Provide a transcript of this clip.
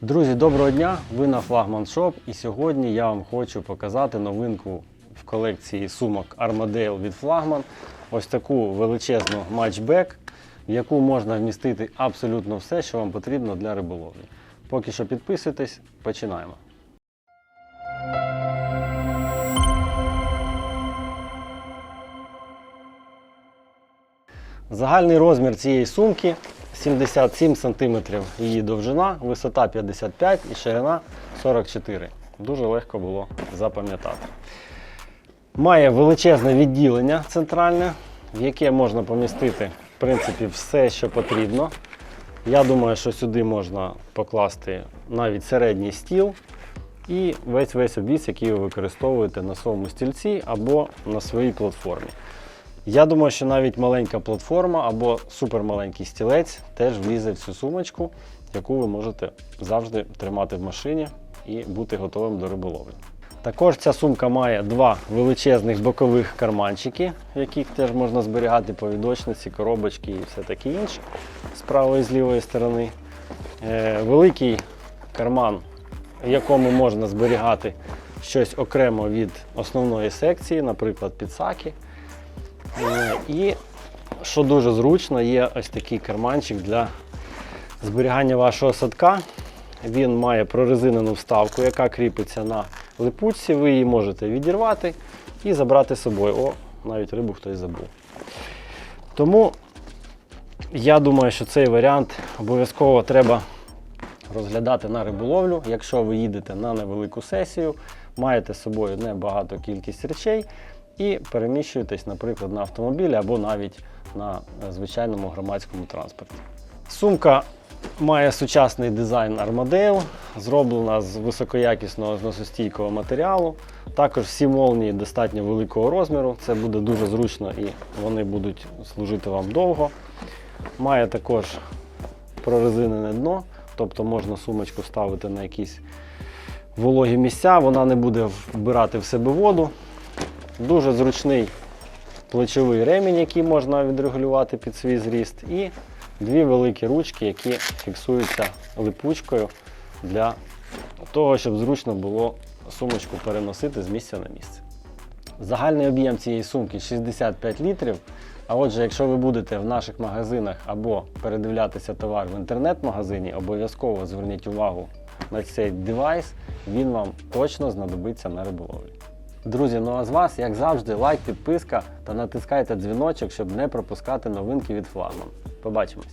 Друзі, доброго дня! Ви на Flagman Shop і сьогодні я вам хочу показати новинку в колекції сумок Armadale від Flagman. Ось таку величезну матчбек, в яку можна вмістити абсолютно все, що вам потрібно для риболовлі. Поки що підписуйтесь, починаємо. Загальний розмір цієї сумки 77 см її довжина, висота 55 і ширина 44. Дуже легко було запам'ятати. Має величезне відділення центральне, в яке можна помістити в принципі, все, що потрібно. Я думаю, що сюди можна покласти навіть середній стіл і весь весь обвіз, який ви використовуєте на своєму стільці або на своїй платформі. Я думаю, що навіть маленька платформа або супермаленький стілець теж влізе в цю сумочку, яку ви можете завжди тримати в машині і бути готовим до риболовлі. Також ця сумка має два величезних бокових карманчики, яких теж можна зберігати повідочниці, коробочки і все таке інше з правої і з лівої сторони. Е, великий карман, в якому можна зберігати щось окремо від основної секції, наприклад, підсаки. Е, І що дуже зручно, є ось такий карманчик для зберігання вашого садка. Він має прорезинену вставку, яка кріпиться на липучці. Ви її можете відірвати і забрати з собою. О, навіть рибу хтось забув. Тому я думаю, що цей варіант обов'язково треба розглядати на риболовлю. Якщо ви їдете на невелику сесію, маєте з собою небагато кількість речей і переміщуєтесь, наприклад, на автомобілі або навіть на е, звичайному громадському транспорті. Сумка має сучасний дизайн Armadale, зроблена з високоякісного зносостійкого матеріалу. Також всі молнії достатньо великого розміру. Це буде дуже зручно і вони будуть служити вам довго. Має також прорезинене дно, тобто можна сумочку ставити на якісь вологі місця, вона не буде вбирати в себе воду. Дуже зручний плечовий ремінь, який можна відрегулювати під свій зріст, і дві великі ручки, які фіксуються липучкою для того, щоб зручно було сумочку переносити з місця на місце. Загальний об'єм цієї сумки 65 літрів. А отже, якщо ви будете в наших магазинах або передивлятися товар в інтернет-магазині, обов'язково зверніть увагу на цей девайс, він вам точно знадобиться на риболовлі. Друзі, ну а з вас, як завжди, лайк, підписка та натискайте дзвіночок, щоб не пропускати новинки від Флагман. Побачимось!